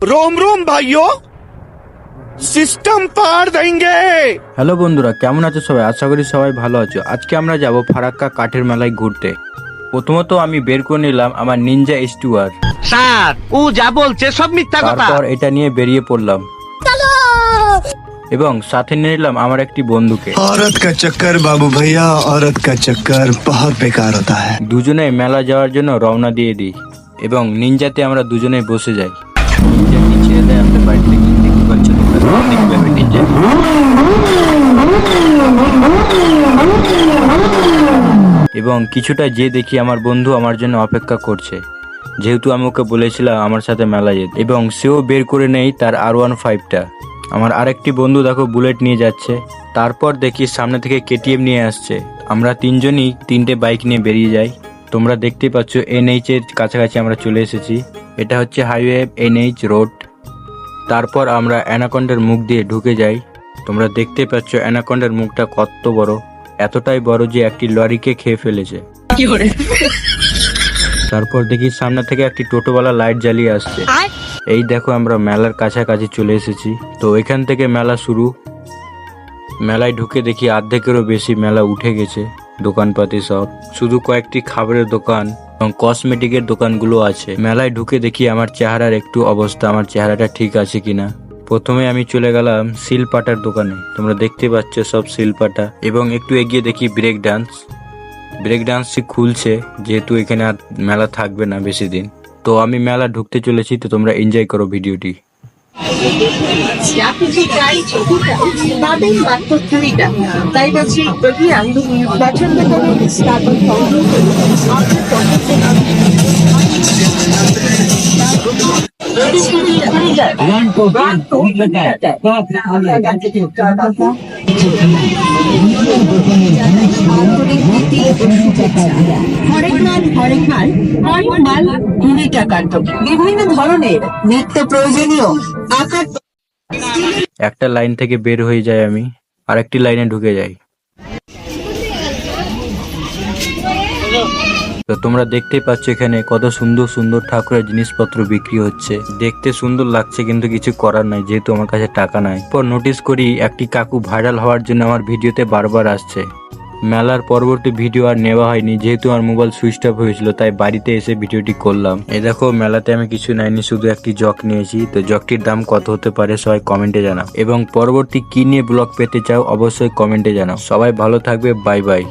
रोम रोम भाइयों सिस्टम पार देंगे হ্যালো বন্ধুরা কেমন আছো সবাই আশা করি সবাই ভালো আছো আজকে আমরা যাব ফারাক্কা কাঠের মেলায় ঘুরতে প্রথমত আমি বের করে নিলাম আমার নিনজা স্টুয়ার স্যার ও যা বলছে সব মিথ্যা কথা তারপর এটা নিয়ে বেরিয়ে পড়লাম এবং সাথে নিয়ে নিলাম আমার একটি বন্ধুকে औरत का चक्कर बाबू भैया औरत का चक्कर बहुत बेकार होता है দুজনে মেলা যাওয়ার জন্য রওনা দিয়ে দিই এবং নিনজাতে আমরা দুজনে বসে যাই আমাদের বাড়ি থেকে দেখতে পাচ্ছ তোমরা? এবং কিছুটা যে দেখি আমার বন্ধু আমার জন্য অপেক্ষা করছে। যেহেতু আমি ওকে বলেছিলাম আমার সাথে মেলা যেতে। এবং সেও বের করে নেই তার আর ওয়ান ফাইভটা আমার আরেকটি বন্ধু দেখো বুলেট নিয়ে যাচ্ছে। তারপর দেখি সামনে থেকে কেটিএম নিয়ে আসছে। আমরা তিনজনই তিনটে বাইক নিয়ে বেরিয়ে যাই। তোমরা দেখতে পাচ্ছ এনএইচ এর কাছাকাছি আমরা চলে এসেছি। এটা হচ্ছে হাইওয়ে এনএইচ রোড। তারপর আমরা অ্যানাকন্ডার মুখ দিয়ে ঢুকে যাই। তোমরা দেখতে পাচ্ছ অ্যানাকন্ডার মুখটা কত বড় এতটাই বড় যে একটি লরিকে খেয়ে ফেলেছে। তারপর দেখি সামনে থেকে একটি টোটোওয়ালা লাইট জ্বালিয়ে আসছে। এই দেখো আমরা মেলার কাছাকাছি চলে এসেছি। তো এখান থেকে মেলা শুরু। মেলায় ঢুকে দেখি অর্ধেকেরও বেশি মেলা উঠে গেছে দোকানপাতি সব। শুধু কয়েকটি খাবারের দোকান এবং কসমেটিকের দোকানগুলো আছে। মেলায় ঢুকে দেখি আমার চেহারার একটু অবস্থা, আমার চেহারাটা ঠিক আছে কিনা। প্রথমে আমি চলে গেলাম শিলপাটার দোকানে। তোমরা দেখতে পাচ্ছ সব শিলপাটা। এবং একটু এগিয়ে দেখি ব্রেক ডান্স ব্রেক ডান্সটি খুলছে, যেহেতু এখানে আর মেলা থাকবে না বেশি দিন। তো আমি মেলা ঢুকতে চলেছি, তো তোমরা এনজয় করো ভিডিওটি। তাদের বাক্যস্থানীটা তাই বলছি যদি আমি পছন্দ করুন তারপর সংগ্রহ করুন বিভিন্ন ধরনের নিত্য প্রয়োজনীয় একটা লাইন থেকে বের হয়ে যাই আমি, আরেকটি লাইনে ঢুকে যাই। তো তোমরা দেখতেই পাচ্ছ এখানে কত সুন্দর সুন্দর ঠাকুরের জিনিসপত্র বিক্রি হচ্ছে। দেখতে সুন্দর লাগছে কিন্তু কিছু করার নাই, যেহেতু আমার কাছে টাকা নাই। পর নোটিস করি একটি কাকু ভাইরাল হওয়ার জন্য আমার ভিডিওতে বারবার আসছে। মেলার পরবর্তী ভিডিও আর নেওয়া হয়নি, যেহেতু আমার মোবাইল সুইচ অফ হয়েছিল, তাই বাড়িতে এসে ভিডিওটি করলাম। এ দেখো, মেলাতে আমি কিছু নাইনি, শুধু একটি জগ নিয়েছি। তো জগটির দাম কত হতে পারে সবাই কমেন্টে জানাও। এবং পরবর্তী কি নিয়ে ব্লগ পেতে চাও, অবশ্যই কমেন্টে জানাও। সবাই ভালো থাকবে বাই বাই